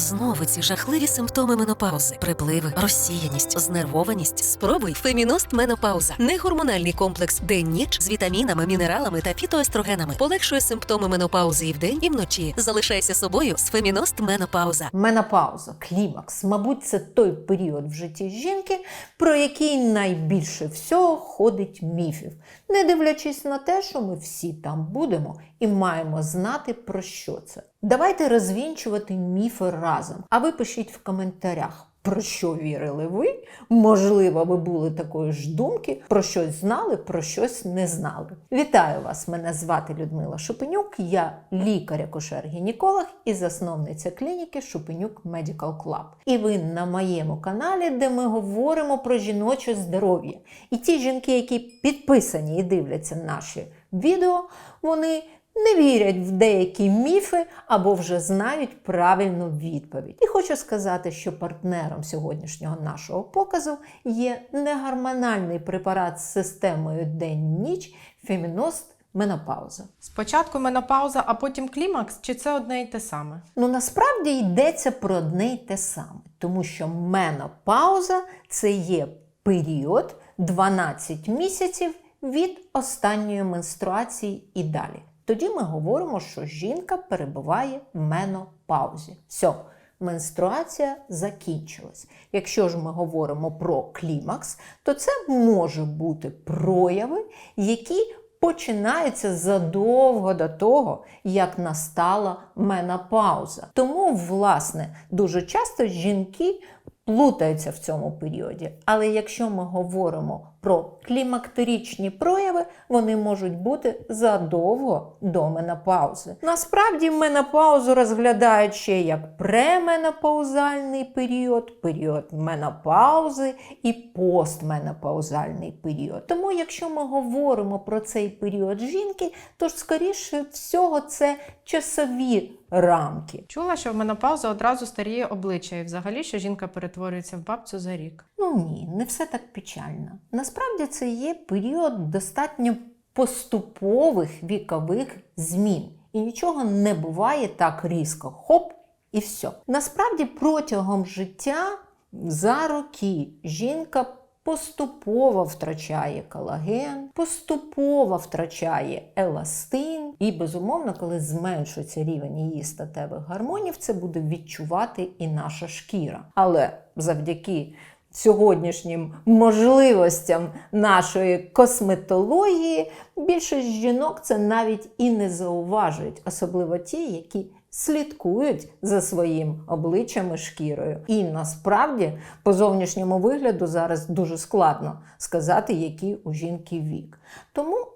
Знову ці жахливі симптоми менопаузи, припливи, розсіяність, знервованість. Спробуй Феміност Менопауза. Негормональний комплекс день-ніч з вітамінами, мінералами та фітоестрогенами. Полегшує симптоми менопаузи і вдень, і вночі. Залишайся собою з Феміност Менопауза. Менопауза, клімакс, мабуть, це той період в житті жінки, про який найбільше всього ходить міфів, не дивлячись на те, що ми всі там будемо і маємо знати про що це. Давайте розвінчувати міфи разом. А ви пишіть в коментарях. Про що вірили ви? Можливо, ви були такої ж думки, про щось знали, про щось не знали. Вітаю вас! Мене звати Людмила Шупенюк, я лікар-акушер-гінеколог і засновниця клініки Шупенюк Medical Club. І ви на моєму каналі, де ми говоримо про жіноче здоров'я. І ті жінки, які підписані і дивляться наші відео, вони не вірять в деякі міфи або вже знають правильну відповідь. І хочу сказати, що партнером сьогоднішнього нашого показу є негормональний препарат з системою день-ніч Феміност Менопауза. Спочатку менопауза, а потім клімакс, чи це одне й те саме? Ну насправді йдеться про одне й те саме, тому що менопауза це є період 12 місяців від останньої менструації і далі. Тоді ми говоримо, що жінка перебуває в менопаузі. Все, менструація закінчилась. Якщо ж ми говоримо про клімакс, то це може бути прояви, які починаються задовго до того, як настала менопауза. Тому, власне, дуже часто жінки плутаються в цьому періоді. Але якщо ми говоримо про клімактеричні прояви, вони можуть бути задовго до менопаузи. Насправді менопаузу розглядають ще як пременопаузальний період, період менопаузи і постменопаузальний період. Тому, якщо ми говоримо про цей період жінки, то ж скоріше всього це часові рамки. Чула, що в менопаузу одразу старіє обличчя, і взагалі, що жінка перетворюється в бабцю за рік. Ну ні, не все так печально. Насправді це є період достатньо поступових вікових змін. І нічого не буває так різко. Хоп, і все. Насправді, протягом життя за роки жінка поступово втрачає колаген, поступово втрачає еластин, і, безумовно, коли зменшується рівень її статевих гормонів, це буде відчувати і наша шкіра. Але завдяки сьогоднішнім можливостям нашої косметології більшість жінок це навіть і не зауважують, особливо ті, які слідкують за своїм обличчям і шкірою. І насправді по зовнішньому вигляду зараз дуже складно сказати, який у жінки вік. Тому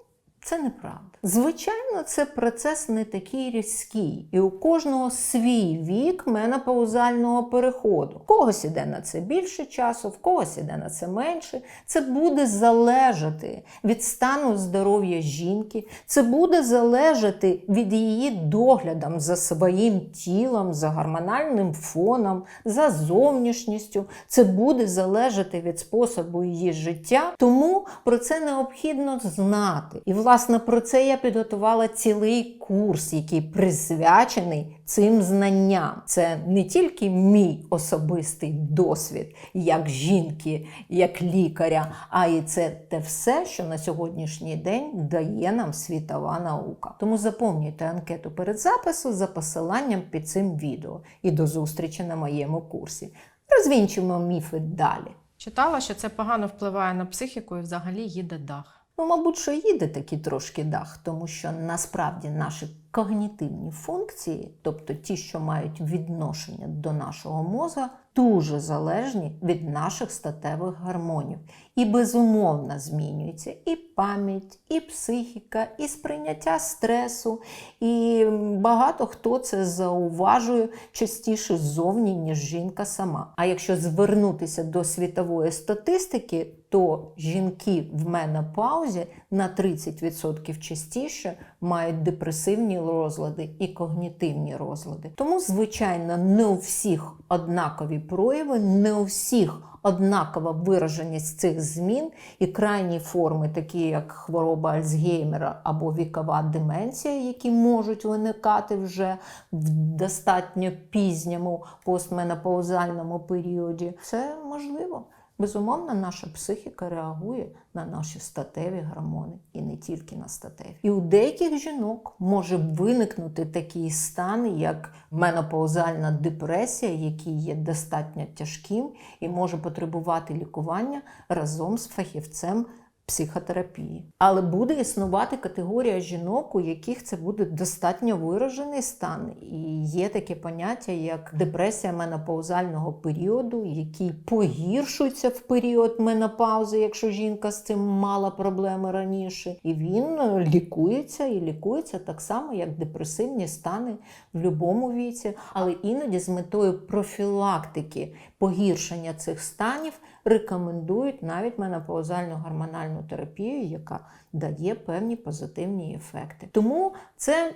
це неправда. Звичайно, це процес не такий різкий, і у кожного свій вік менопаузального переходу. В когось іде на це більше часу, в когось іде на це менше. Це буде залежати від стану здоров'я жінки, це буде залежати від її доглядом за своїм тілом, за гормональним фоном, за зовнішністю. Це буде залежати від способу її життя. Тому про це необхідно знати. І, власне, про це я підготувала цілий курс, який присвячений цим знанням. Це не тільки мій особистий досвід як жінки, як лікаря, а і це те все, що на сьогоднішній день дає нам світова наука. Тому заповнюйте анкету перед записом за посиланням під цим відео. І до зустрічі на моєму курсі. Розвінчимо міфи далі. Читала, що це погано впливає на психіку і взагалі їде дах. Ну, мабуть, що їде такий трошки дах, тому що насправді наші когнітивні функції, тобто ті, що мають відношення до нашого мозга, дуже залежні від наших статевих гормонів. І безумовно змінюється і пам'ять, і психіка, і сприйняття стресу. І багато хто це зауважує частіше ззовні, ніж жінка сама. А якщо звернутися до світової статистики, то жінки в менопаузі на 30% частіше мають депресивні розлади і когнітивні розлади. Тому, звичайно, не у всіх однакові прояви, не у всіх однакова вираженість цих змін і крайні форми, такі як хвороба Альцгеймера або вікова деменція, які можуть виникати вже в достатньо пізньому постменопаузальному періоді. Це можливо. Безумовно, наша психіка реагує на наші статеві гормони і не тільки на статеві. І у деяких жінок може виникнути такий стан, як менопаузальна депресія, який є достатньо тяжким і може потребувати лікування разом з фахівцем психотерапії. Але буде існувати категорія жінок, у яких це буде достатньо виражений стан. І є таке поняття, як депресія менопаузального періоду, який погіршується в період менопаузи, якщо жінка з цим мала проблеми раніше. І він е, лікується і лікується так само, як депресивні стани в будь-якому віці, але іноді з метою профілактики погіршення цих станів рекомендують навіть менопаузальну гормональну терапію, яка дає певні позитивні ефекти. Тому це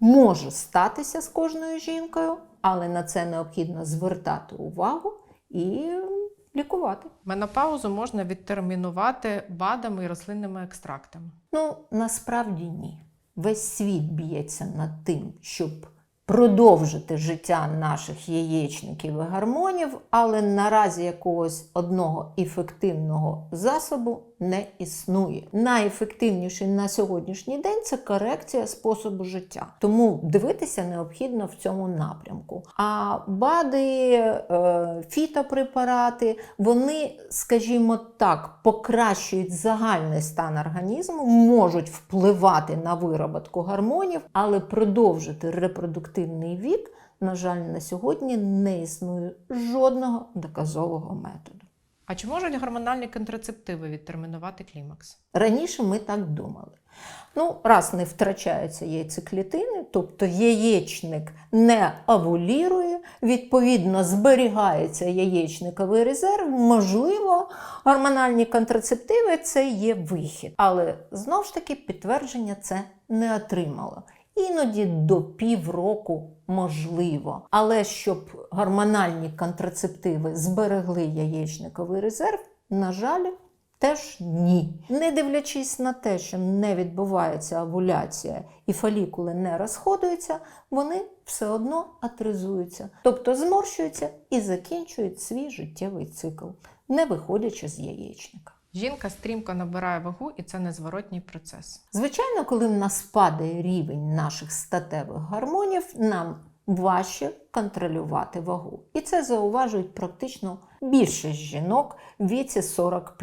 може статися з кожною жінкою, але на це необхідно звертати увагу і лікувати. Менопаузу можна відтермінувати БАДами і рослинними екстрактами. Ну, насправді ні. Весь світ б'ється над тим, щоб продовжити життя наших яєчників і гармонів, але наразі якогось одного ефективного засобу не існує. Найефективніший на сьогоднішній день це корекція способу життя. Тому дивитися необхідно в цьому напрямку. А БАДи, е, фітопрепарати, вони, скажімо так, покращують загальний стан організму, можуть впливати на вироботку гормонів, але продовжити репродуктивний вік, на жаль, на сьогодні не існує жодного доказового методу. А чи можуть гормональні контрацептиви відтермінувати клімакс? Раніше ми так думали. Ну, раз не втрачаються яйцеклітини, тобто яєчник не овулірує, відповідно, зберігається яєчниковий резерв, можливо, гормональні контрацептиви це є вихід. Але знову ж таки підтвердження це не отримало. Іноді до півроку можливо. Але щоб гормональні контрацептиви зберегли яєчниковий резерв, на жаль, теж ні. Не дивлячись на те, що не відбувається овуляція і фолікули не розходуються, вони все одно атризуються, тобто зморщуються і закінчують свій життєвий цикл, не виходячи з яєчника. Жінка стрімко набирає вагу, і це незворотній процес. Звичайно, коли в нас падає рівень наших статевих гормонів, нам важче контролювати вагу. І це зауважують практично більшість жінок в віці 40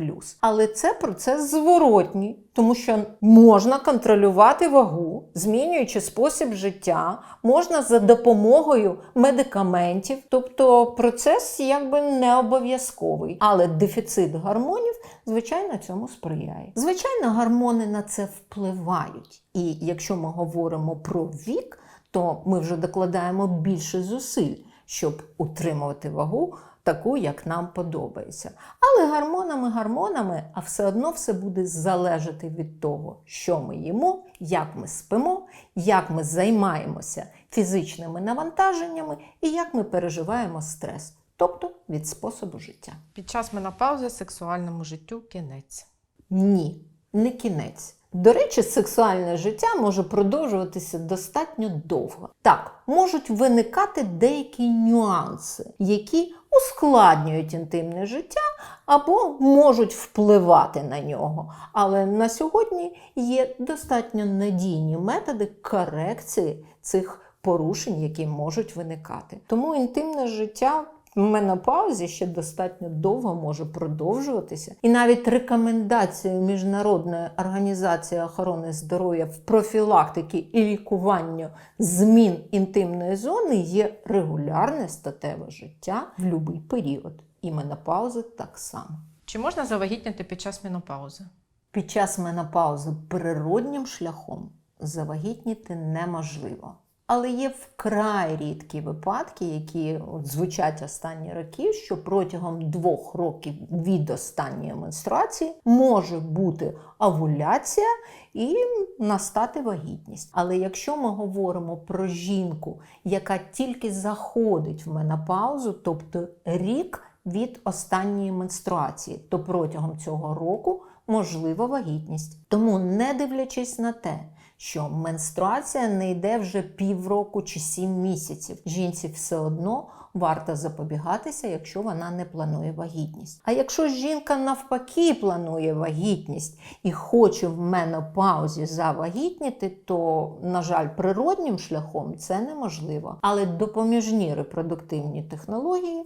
Але це процес зворотній, тому що можна контролювати вагу, змінюючи спосіб життя, можна за допомогою медикаментів. Тобто процес якби не обов'язковий. Але дефіцит гормонів, звичайно, цьому сприяє. Звичайно, гормони на це впливають. І якщо ми говоримо про вік, то ми вже докладаємо більше зусиль, щоб утримувати вагу таку, як нам подобається. Але гормонами, гормонами, а все одно все буде залежати від того, що ми їмо, як ми спимо, як ми займаємося фізичними навантаженнями і як ми переживаємо стрес, тобто від способу життя. Під час менопаузи сексуальному життю кінець. Ні, не кінець. До речі, сексуальне життя може продовжуватися достатньо довго. Так, можуть виникати деякі нюанси, які ускладнюють інтимне життя або можуть впливати на нього. Але на сьогодні є достатньо надійні методи корекції цих порушень, які можуть виникати. Тому інтимне життя менопаузі ще достатньо довго може продовжуватися. І навіть рекомендацією Міжнародної організації охорони здоров'я в профілактиці і лікуванню змін інтимної зони є регулярне статеве життя в будь-який період. І менопауза так само. Чи можна завагітніти під час менопаузи? Під час менопаузи природнім шляхом завагітніти неможливо. Але є вкрай рідкі випадки, які звучать останні роки, що протягом двох років від останньої менструації може бути овуляція і настати вагітність. Але якщо ми говоримо про жінку, яка тільки заходить в менопаузу, тобто рік від останньої менструації, то протягом цього року можлива вагітність. Тому, не дивлячись на те, що менструація не йде вже півроку чи сім місяців. Жінці все одно варто запобігатися, якщо вона не планує вагітність. А якщо жінка навпаки планує вагітність і хоче в менопаузі завагітніти, то, на жаль, природнім шляхом це неможливо. Але допоміжні репродуктивні технології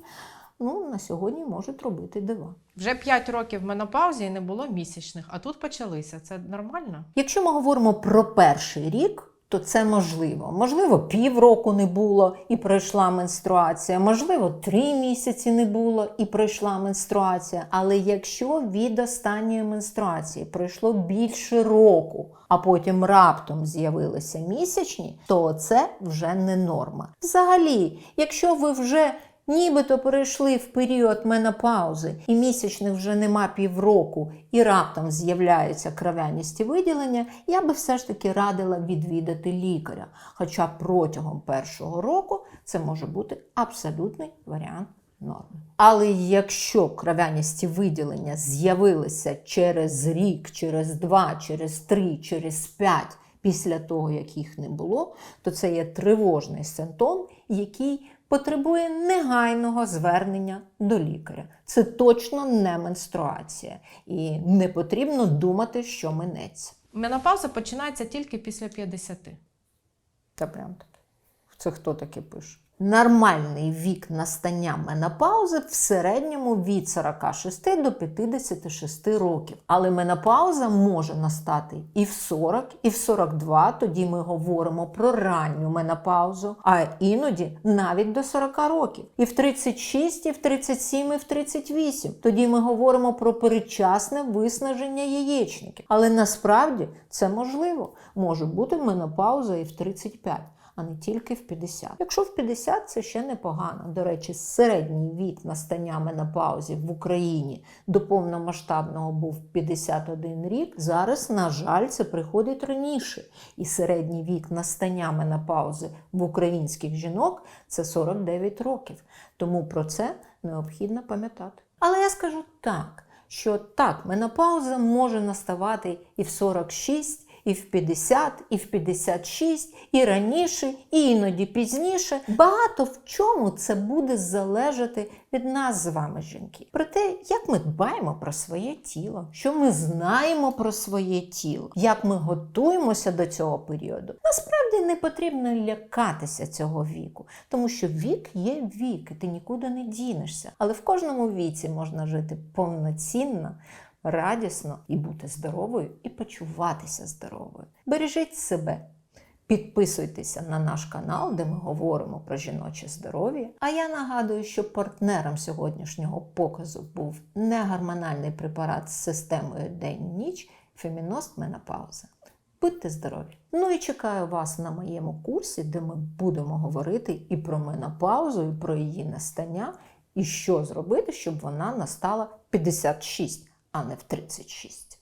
ну, на сьогодні можуть робити дива. Вже 5 років в менопаузі і не було місячних, а тут почалися. Це нормально? Якщо ми говоримо про перший рік, то це можливо. Можливо, півроку не було і пройшла менструація, можливо, три місяці не було і пройшла менструація. Але якщо від останньої менструації пройшло більше року, а потім раптом з'явилися місячні, то це вже не норма. Взагалі, якщо ви вже Нібито перейшли в період менопаузи, і місячних вже нема півроку, і раптом з'являються кров'яність і виділення, я би все ж таки радила відвідати лікаря. Хоча протягом першого року це може бути абсолютний варіант норми. Але якщо кров'яність і виділення з'явилися через рік, через два, через три, через п'ять після того, як їх не було, то це є тривожний симптом, який потребує негайного звернення до лікаря. Це точно не менструація, і не потрібно думати, що минеться. Менопауза починається тільки після 50. Та прям так. Це хто таке пише? Нормальний вік настання менопаузи в середньому від 46 до 56 років. Але менопауза може настати і в 40, і в 42. Тоді ми говоримо про ранню менопаузу, а іноді навіть до 40 років. І в 36, і в 37, і в 38. Тоді ми говоримо про передчасне виснаження яєчників. Але насправді це можливо. Може бути менопауза і в 35 а не тільки в 50. Якщо в 50 це ще непогано. До речі, середній вік настання менопаузи в Україні до повномасштабного був 51 рік. Зараз, на жаль, це приходить раніше. І середній вік настання менопаузи в українських жінок це 49 років. Тому про це необхідно пам'ятати. Але я скажу так, що так, менопауза може наставати і в 46, і в 50, і в 56, і раніше, і іноді пізніше. Багато в чому це буде залежати від нас з вами, жінки. Про те, як ми дбаємо про своє тіло, що ми знаємо про своє тіло, як ми готуємося до цього періоду. Насправді не потрібно лякатися цього віку, тому що вік є вік, і ти нікуди не дінешся. Але в кожному віці можна жити повноцінно радісно і бути здоровою, і почуватися здоровою. Бережіть себе. Підписуйтеся на наш канал, де ми говоримо про жіноче здоров'я. А я нагадую, що партнером сьогоднішнього показу був негормональний препарат з системою день-ніч Феміност Менопауза. Будьте здорові! Ну і чекаю вас на моєму курсі, де ми будемо говорити і про менопаузу, і про її настання, і що зробити, щоб вона настала 56 а не в 36.